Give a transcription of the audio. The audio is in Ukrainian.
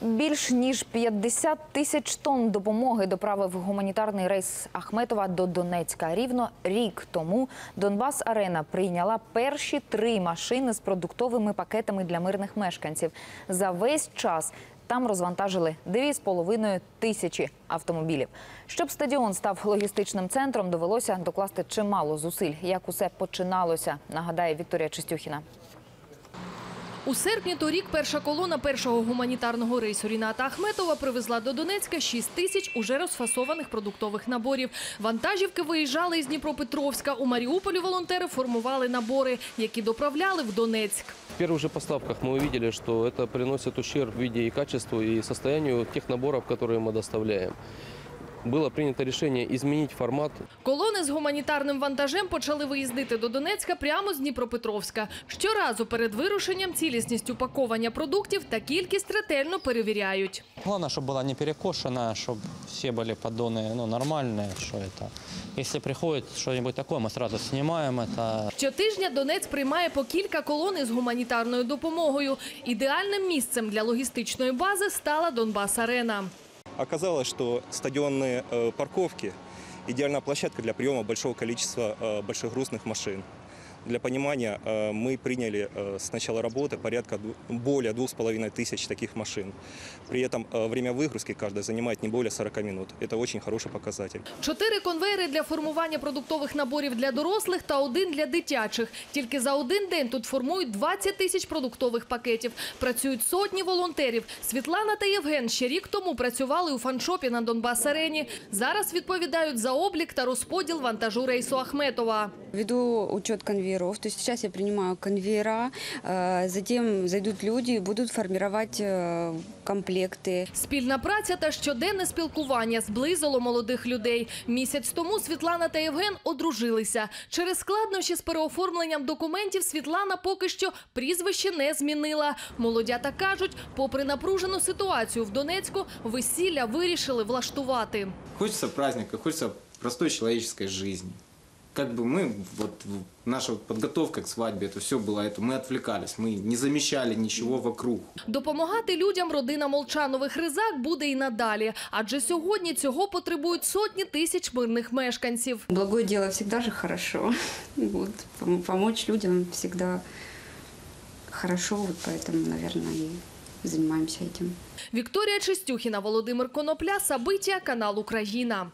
Більш ніж 50 тисяч тонн допомоги доправив гуманітарний рейс Ахметова до Донецька. Рівно рік тому Донбас Арена прийняла перші три машини з продуктовими пакетами для мирних мешканців. За весь час там розвантажили 2,5 тисячі автомобілів. Щоб стадіон став логістичним центром, довелося докласти чимало зусиль. Як усе починалося, нагадає Вікторія Чистюхіна. У серпні торік перша колона першого гуманітарного рейсу Ріната Ахметова привезла до Донецька 6 тисяч уже розфасованих продуктових наборів. Вантажівки виїжджали із Дніпропетровська. У Маріуполі волонтери формували набори, які доправляли в Донецьк. В первых же поставках мы увидели, что это приносит ущерб в виде и качеству, и состоянию тех наборов, которые мы доставляем. Было принято решение изменить формат Колони з гуманітарним вантажем почали виїздити до Донецька прямо з Дніпропетровська. Щоразу перед вирушенням цілісність упаковання продуктів та кількість ретельно перевіряють. Главное, чтобы была не перекошена, чтобы все были поддоны ну, нормальные, что это. Если приходит что-нибудь такое, мы сразу снимаем это. Щотижня Донець приймає по кілька колон із гуманітарною допомогою. Ідеальним місцем для логістичної бази стала Донбас-арена. Оказалось, что стадионные э, парковки – идеальная площадка для приема большого количества э, большегрузных машин. Для понимания, э, мы приняли э, с начала работы порядка ду- более двух с половиной тысяч таких машин. При этом э, время выгрузки каждая занимает не более 40 минут. Это очень хороший показатель. Чотири конвейери для формування продуктових наборів для дорослих та один для дитячих. Тільки за один день тут формують 20 тисяч продуктових пакетів. Працюють сотні волонтерів. Світлана та Євген ще рік тому працювали у фаншопі на Донбас-арені. Зараз відповідають за облік та розподіл вантажу рейсу Ахметова. Веду учет конвейеров, то есть сейчас я принимаю конвейера, э, затем зайдут люди и будут формировать э, комплекты. Спільна праця та щоденне спілкування зблизило молодих людей. Місяць тому Світлана та Євген одружилися. Через складнощі з переоформленням документів Світлана поки що прізвище не змінила. Молодята кажуть, попри напружену ситуацію в Донецьку, весілля вирішили влаштувати. Хочется праздника, хочется простой человеческой жизни. Как бы мы, вот в- наша вот подготовка к свадьбе, это все было, это мы отвлекались, мы не замещали ничего вокруг. Допомагати людям родина Молчанових Ризак буде і надалі, адже сьогодні цього потребують сотні тисяч мирних мешканців. Благое дело всегда же хорошо. Вот, пом- помочь людям всегда хорошо, вот поэтому, наверное, и занимаемся этим. Вікторія Чистюхіна, Володимир Конопля, Сабиття, канал Україна.